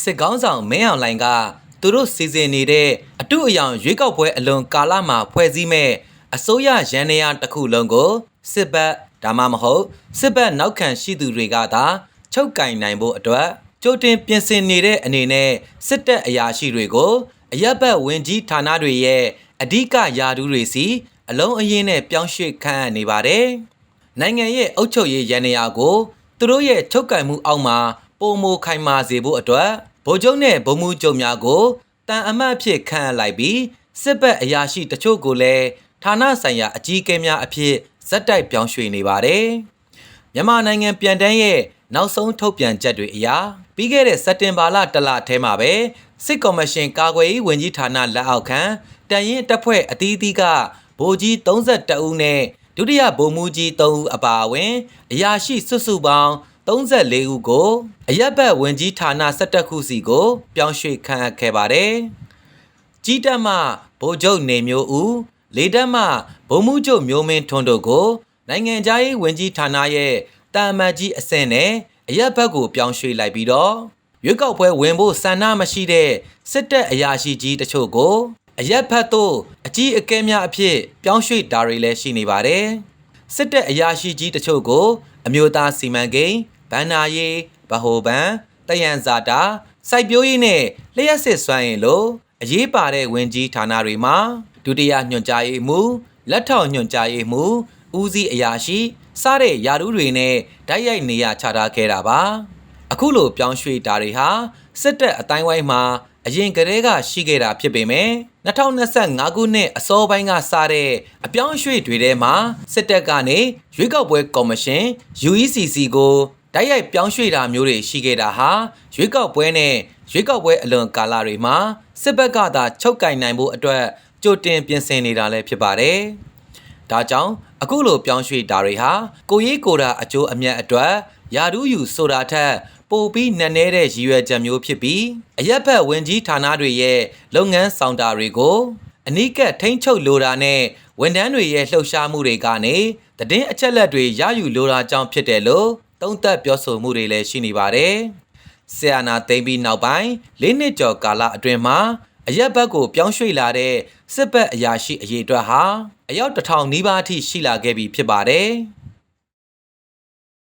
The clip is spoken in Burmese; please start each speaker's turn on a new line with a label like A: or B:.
A: စစ်ကောင်းဆောင်မင်းအောင်လှိုင်ကသူတို့စီစဉ်နေတဲ့အတုအယောင်ရွေးကောက်ပွဲအလွန်ကာလမှာဖွဲ့စည်းမဲ့အစိုးရရန်နေရတစ်ခုလုံးကိုစစ်ဘက်ဒါမှမဟုတ်စစ်ဘက်နောက်ခံရှိသူတွေကသာချုပ်ကင်နိုင်ဖို့အတွက်ကြိုတင်ပြင်ဆင်နေတဲ့အနေနဲ့စစ်တပ်အရာရှိတွေကိုအရက်ဘက်ဝင်ကြီးဌာနတွေရဲ့အဓိကယာဒူးတွေစီအလုံးအရင်နဲ့ပြောင်းရွှေ့ခန့်နေပါတယ်။နိုင်ငံရဲ့အုပ်ချုပ်ရေးရန်နေရာကိုသူတို့ရဲ့ချုပ်ကင်မှုအောက်မှာ ပုံမိုခိုင်မာစေဖို့အတွက်ဗိုလ်ချုပ်နဲ့ဗိုလ်မှူးချုပ်များကိုတန်အမတ်အဖြစ်ခန့်အပ်လိုက်ပြီးစစ်ဘက်အရာရှိတချို့ကိုလည်းဌာနဆိုင်ရာအကြီးအကဲများအဖြစ်ဇက်တိုက်ပြောင်းရွှေ့နေပါတယ်။မြန်မာနိုင်ငံပြန်တန်းရဲ့နောက်ဆုံးထုတ်ပြန်ချက်တွေအရပြီးခဲ့တဲ့စက်တင်ဘာလတလထဲမှာပဲစစ်ကော်မရှင်ကာကွယ်ရေးဝန်ကြီးဌာနလက်အောက်ခံတန်ရင်တပ်ဖွဲ့အသီးသီးကဗိုလ်ကြီး32ဦးနဲ့ဒုတိယဗိုလ်မှူးကြီး3ဦးအပါအဝင်အရာရှိစုစုပေါင်း 34ဦးကိုအရက်ဘတ်ဝင်ကြီးဌာန17ခုစီကို ပြောင်းရွှေ့ခန့်အပ်ခဲ့ပါတယ်။ကြီးတက်မှဗိုလ်ချုပ်နေမျိုးဦးလေတက်မှဗိုလ်မှူးချုပ်မျိုးမင်းထွန်းတို့ကိုနိုင်ငံသားရေးဝင်ကြီးဌာနရဲ့တာမတ်ကြီးအဆင့်နဲ့အရက်ဘတ်ကိုပြောင်းရွှေ့လိုက်ပြီးတော့ရွေးကောက်ပွဲဝင်ဖို့ဆန္ဒမရှိတဲ့စစ်တပ်အရာရှိကြီးတချို့ကိုအရက်ဖတ်တို့အကြီးအကဲများအဖြစ်ပြောင်းရွှေ့တာတွေလည်းရှိနေပါတယ်။စစ်တပ်အရာရှိကြီးတချို့ကို အမျိုးသားစီမံကိန်း ဗန္နာရေးဗဟိုဘဏ်တယံဇာတာစိုက်ပျိုးရေးနဲ့လျှက်စစ်စွမ်းရည်လိုအရေးပါတဲ့ဝင်ကြီးဌာနတွေမှာဒုတိယညွှန်ကြားရေးမှူးလက်ထောက်ညွှန်ကြားရေးမှူးဦးစီးအရာရှိစတဲ့ယာရုတွေနဲ့ဓာတ်ရိုက်နေရချထားခဲ့တာပါ။အခုလိုပြောင်းရွှေ့တာတွေဟာစစ်တပ်အတိုင်းဝိုင်းမှာအရင်ကတည်းကရှိခဲ့တာဖြစ်ပေမဲ့2025ခုနှစ်အစောပိုင်းကစတဲ့အပြောင်းအရွှေ့တွေထဲမှာစစ်တပ်ကနေရွေးကောက်ပွဲကော်မရှင် UECC ကို တိုက်ရိုက်ပြောင်းရွှေ့တာမျိုးတွေရှိခဲ့တာဟာရွေးကောက်ပွဲနဲ့ရွေးကောက်ပွဲအလွန်ကာလတွေမှာစစ်ဘက်ကသာချုပ်ကင်နိုင်ဖို့အတွက်ကြိုတင်ပြင်ဆင်နေတာလည်းဖြစ်ပါတယ်။ဒါကြောင့်အခုလိုပြောင်းရွှေ့တာတွေဟာကိုရေးကိုတာအကျိုးအမြတ်အတွက်ယာဒူးယူဆိုတာထက်ပိုပြီးနက်နဲတဲ့ရည်ရွယ်ချက်မျိုးဖြစ်ပြီးအရက်ဘက်ဝင်ကြီးဌာနတွေရဲ့လုပ်ငန်းဆောင်တာတွေကိုအနီးကပ်ထိန်းချုပ်လိုတာနဲ့ဝန်ထမ်းတွေရဲ့လှုပ်ရှားမှုတွေကနေသတင်းအချက်အလက်တွေရယူလိုတာကြောင့်ဖြစ်တယ်လို့ သုံးသပ်ပြောဆိုမှုတွေလည်းရှိနေပါတယ်။ဆီယနာသိမ့်ပြီးနောက်ပိုင်းလေးနှစ်ကျော်ကာလအတွင်းမှာအရက်ဘက်ကိုပြောင်းရွှေ့လာတဲ့စစ်ဘက်အရာရှိအရေးအတွက်ဟာအယောက်တစ်ထောင်နီးပါးအထိရှိလာခဲ့ပြီဖြစ်ပါတယ်။